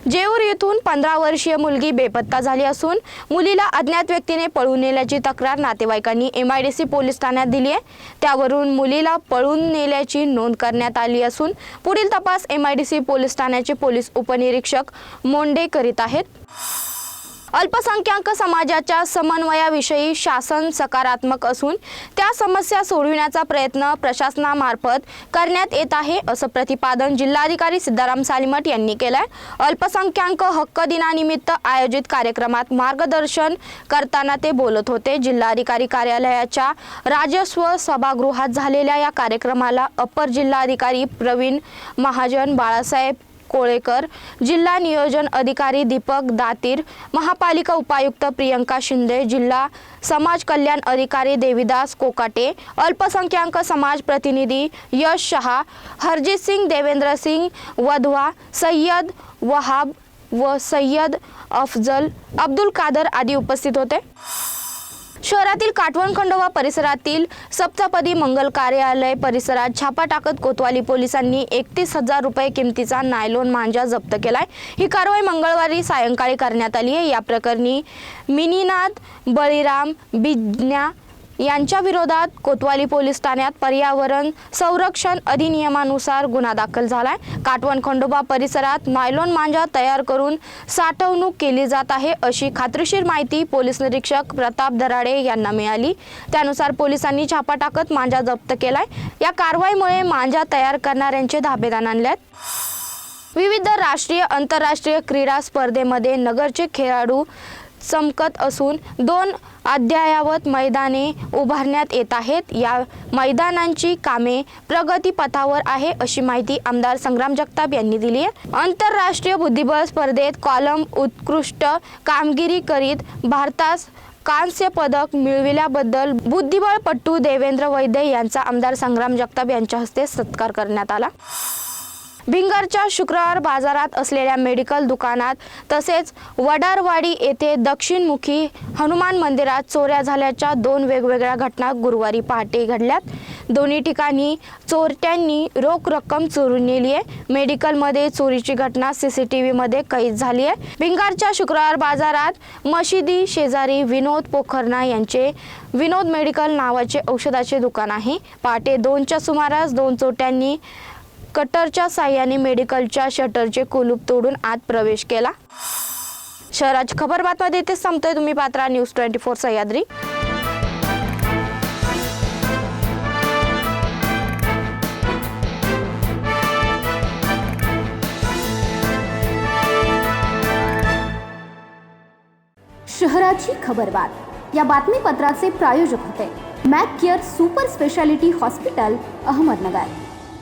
जेऊर येथून पंधरा वर्षीय मुलगी बेपत्ता झाली असून मुलीला अज्ञात व्यक्तीने पळून नेल्याची तक्रार नातेवाईकांनी M I D C police ठाण्यात दिली आहे. त्यावरून मुलीला पळून नेल्याची नोंद करण्यात आली असून पुढील तपास M I D C police ठाण्याचे पोलीस उपनिरीक्षक मोंडे करीत आहेत. अल्पसंख्याक समाजाच्या समन्वयाविषयी शासन सकारात्मक असून त्या समस्या सोडविण्याचा प्रयत्न प्रशासनामार्फत करण्यात येत आहे असं प्रतिपादन जिल्हाधिकारी सिद्धाराम सालिमट यांनी केलंय. अल्पसंख्याक हक्क दिनानिमित्त आयोजित कार्यक्रमात मार्गदर्शन करताना ते बोलत होते. जिल्हाधिकारी कार्यालयाच्या राजस्व सभागृहात झालेल्या या कार्यक्रमाला अपर जिल्हाधिकारी प्रवीण महाजन बाळासाहेब कोळेकर जिल्हा नियोजन अधिकारी दीपक दातीर महापालिका उपायुक्त प्रियंका शिंदे जिल्हा समाज कल्याण अधिकारी देविदास कोकाटे अल्पसंख्याक समाज प्रतिनिधी यश शहा हरजित सिंग देवेंद्र सिंग वधवा सय्यद वहाब व सय्यद अफजल अब्दुल कादर आदी उपस्थित होते. शहरातील काटवण खंडोबा परिसरातील सप्तपदी मंगल कार्यालय परिसरात छापा टाकत कोतवाली पोलिसांनी एकतीस हजार रुपये किमतीचा नायलोन मांजा जप्त केलाय. ही कारवाई मंगळवारी सायंकाळी करण्यात आली आहे. या प्रकरणी मिनीनाथ बळीराम बिज्ञा यांच्या विरोधात कोतवाली पोलीस ठाण्यात पर्यावरण संरक्षण अधिनियमानुसार गुन्हा दाखल झालाय. काटवण खंडोबा परिसरात नायलॉन मांजा तयार करून साठवणूक केली जात आहे अशी खात्रीशीर माहिती पोलीस निरीक्षक प्रताप दराडे यांना मिळाली. त्यानुसार पोलिसांनी छापा टाकत मांजा जप्त केलाय. या कारवाईमुळे मांजा तयार करणाऱ्यांचे धाबेदान आणल्यात. विविध राष्ट्रीय आंतरराष्ट्रीय क्रीडा स्पर्धेमध्ये नगरचे खेळाडू चमकत असून दोन अद्ययावत मैदाने उभारण्यात येत आहेत. या मैदानांची कामे प्रगतीपथावर आहे अशी माहिती आमदार संग्राम जगताप यांनी दिली आहे. आंतरराष्ट्रीय बुद्धिबळ स्पर्धेत कॉलम उत्कृष्ट कामगिरी करीत भारतास कांस्य पदक मिळविल्याबद्दल बुद्धिबळपटू देवेंद्र वैद्य यांचा आमदार संग्राम जगताप यांच्या हस्ते सत्कार करण्यात आला. भिंगरच्या शुक्रवार बाजारात असलेल्या मेडिकल दुकानात तसेच वडारवाडी येथे दक्षिणमुखी हनुमान मंदिरात चोऱ्या झाल्याच्या दोन वेगवेगळ्या घटना गुरुवारी पहाटे घडल्यात. दोन्ही ठिकाणी चोरट्यांनी रोख रक्कम चोरून नेली आहे. मेडिकलमध्ये चोरीची घटना सी सी टी व्हीमध्ये कैद झाली आहे. भिंगारच्या शुक्रवार बाजारात मशिदी शेजारी विनोद पोखरणा यांचे विनोद मेडिकल नावाचे औषधाचे दुकान आहे. पहाटे दोनच्या सुमारास दोन चोरट्यांनी कटरच्या साह्याने मेडिकलच्या शटरचे कुलूप तोडून आत प्रवेश केला. शहराची खबर बातम्या इथेच संपतोय तुम्ही पात्रा न्यूज ट्वेंटी फोर सह्याद्री. शहराची खबरबात या बातमीपत्राचे प्रायोजक होते Mac Care super speciality hospital Ahmednagar.